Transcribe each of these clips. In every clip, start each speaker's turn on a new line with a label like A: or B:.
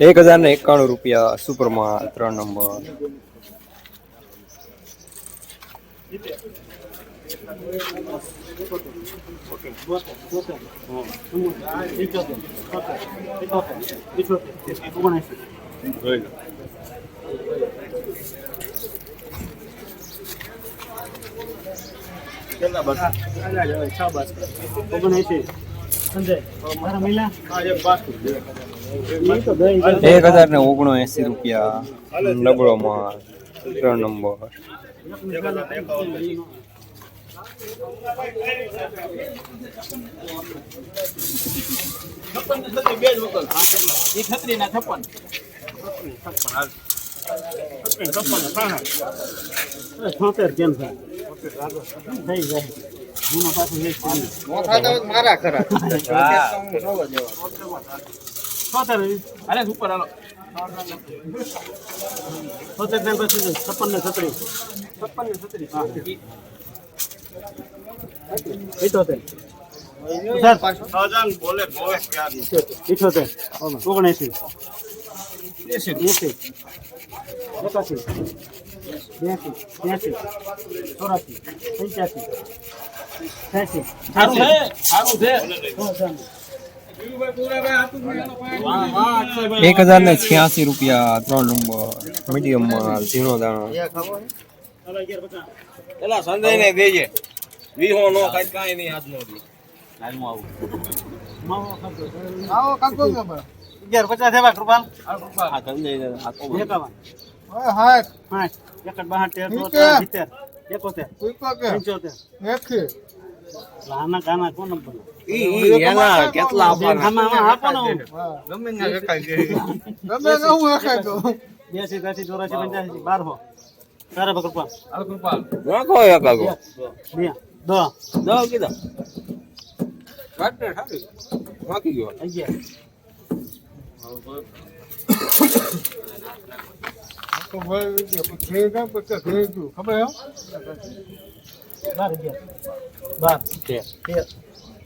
A: એક હજાર ને એકાણું રૂપિયા સુપરમાં ત્રણ નંબર.
B: ઇઠોતેર
C: બસ?
B: ઓગણએંસી
C: એક
A: હજાર ને ઓગણો એસી રૂપિયા નબળો માલ ત્રણ નંબર
C: છપ્પન ને છત્રીસ બે જ વખત.
D: ઈ છત્રી ના છપ્પન
B: છોતેર કેમ થાય થઈ જાય હું પાછું એક છે.
C: નો થાતા હોય તો મારા ખરા.
D: હા.
C: હું જોવા જેવો.
B: છોતેર
D: અરે ઉપર હાલો
B: છોતેર ને પછી છપ્પન ને છત્રીસ છપ્પન ને છત્રીસ હા ઇઠોતેર
C: પાછો. સહજાન બોલે બોલે ક્યારનું.
B: ઇઠોતેર ઓગણએંસી એસી એકાસી બ્યાસી ત્યાસી ચોરાસી પંચ્યાસી છ્યાસી
D: સારું છે સારું છે
A: એક હજાર ને છ્યાસી રૂપિયા ત્રણ નંબર મીડિયમ માલ ઝીણો દાણો
E: પેલા સંજય ને દેજે વિહો નો કઈ કઈ નહીં હાથ નો.
C: આવો કાકો
B: અગિયાર પચાસ એવા કૃપાલ
E: હા સંજય
B: એકડ બાસઠ તેર. સિત્તેર એકોતેર પંચોતેર. આના ગાના કોણ નંબર?
E: ઈ ઈ એના કેટલા આપવાના?
B: આમાં આપો ને
C: હા.
E: ગમે ના રખાય છે.
C: ગમે ને હું રખાય તો.
B: બ્યાસી ત્યાસી ચોરાસી પંચ્યાસી બારસો. તારે કૃપાલ
D: હાલો કૃપાલ
E: નાખો એક આગો.
B: બે
E: દો. કીધા. કાઢને ઠાકી નાખી ગયો.
C: તો ભાઈ ઘેર કામ ગયું. ખબર હે?
B: બાર અગિયાર બાર તેર તેર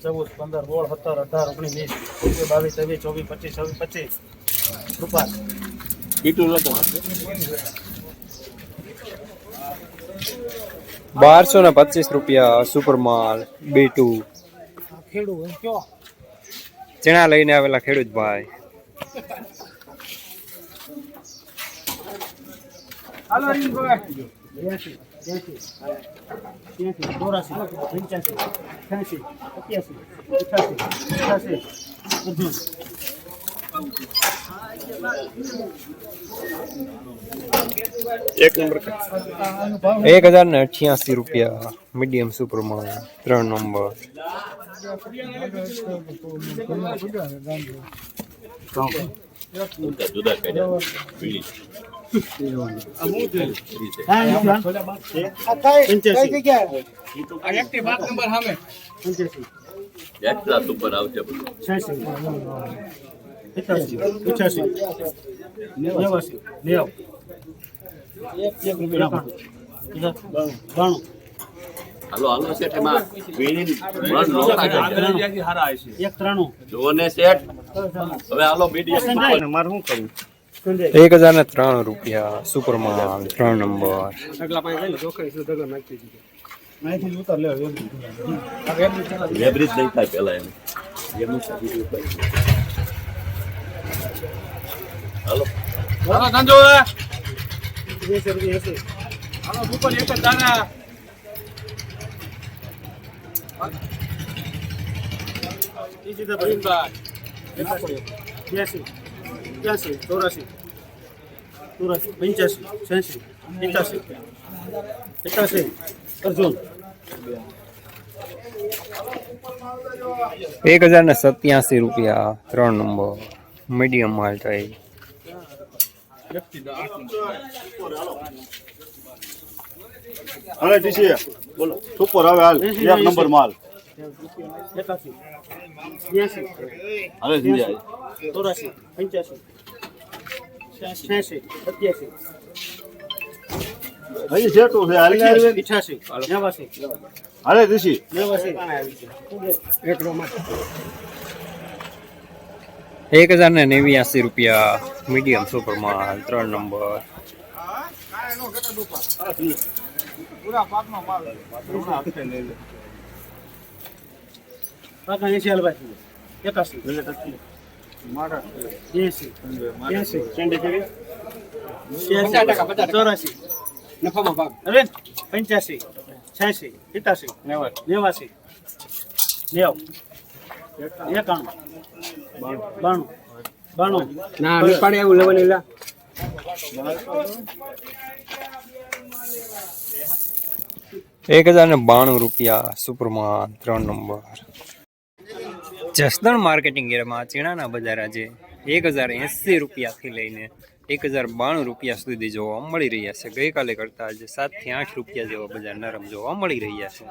B: ચૌદ પંદર સોળ સત્તર અઢાર ઓગણીસ વીસ એકવીસ બાવીસ ત્રેવીસ ચોવીસ પચીસ છવ્વીસ પચીસ કૃપાલ
E: કેટલું લખો
A: બારસો ને પચીસ રૂપિયા સુપર માલ બે ટુ ચણા લઈને આવેલા ખેડૂત ભાઈ
B: બ્યાસી ત્યાસી ત્યાસી ચોરાસી પંચ્યાસી અઠ્યાસી સત્યાસી અઠાસી અઠાસી
A: એક હજાર ને અઠ્યાસી રૂપિયા મીડિયમ સુપરમાં ત્રણ નંબર
E: જુદા જુદા કર્યા
B: બાણું
E: હાલો હાલો શેઠ એમાં બીડી મન નો
B: એક ત્રાણું
E: જો શેઠ. હવે હાલો બીડી
B: સંજય
C: મારે શું કરવું?
A: એક હજાર ને ત્રણ રૂપિયા સુપર માલ ત્રણ નંબર.
B: અહીંથી ઉતાર લે
E: લેબરીજ નહીં થાય પેલા એમ એમનું સાબિત ઉપાય. હાલો
D: હાલો સંજો
B: ત્રીસ રૂપિયા એસી
D: હાલો સુપર એક જ દાણા
B: ત્રીસ રૂપિયા એકાસી બ્યાસી ત્યાસી ચોરાસી ચોરાસી પંચ્યાસી છ્યાસી એકાસી એકાસી અર્જુન.
A: એક હજાર ને સત્યાસી રૂપિયા ત્રણ નંબર. મીડિયમ માલ થાય
C: હવે ટીસી બોલો. સુપર હવે હાલ. એક નંબર માલ.
E: સમજાય
B: ચોરાસી પંચ્યાસી
A: એક હજાર ને નેવ્યાસી રૂપિયા મીડિયમ સુપર માલ ત્રણ નંબર
B: કાકા એસી હાલ ભાઈ એકાસી એસી એસી ચોરાસી હવે પંચ્યાસી છ્યાસી સિત્યાસી નેવાસી નેવ એકાણું બાણું બાણું
F: ના પાડે એવું લેવાની લા
A: એક હજાર ને બાણું રૂપિયા સુપરમાન ત્રણ નંબર. જસદણ માર્કેટિંગ એરિયામાં ચીણાના બજાર આજે એક હજાર એંસી રૂપિયાથી લઈને એક હજાર બાણું રૂપિયા સુધી જોવા મળી રહ્યા છે. ગઈકાલે કરતાં આજે સાતથી આઠ રૂપિયા જેવા બજાર નરમ જોવા મળી રહ્યા છે.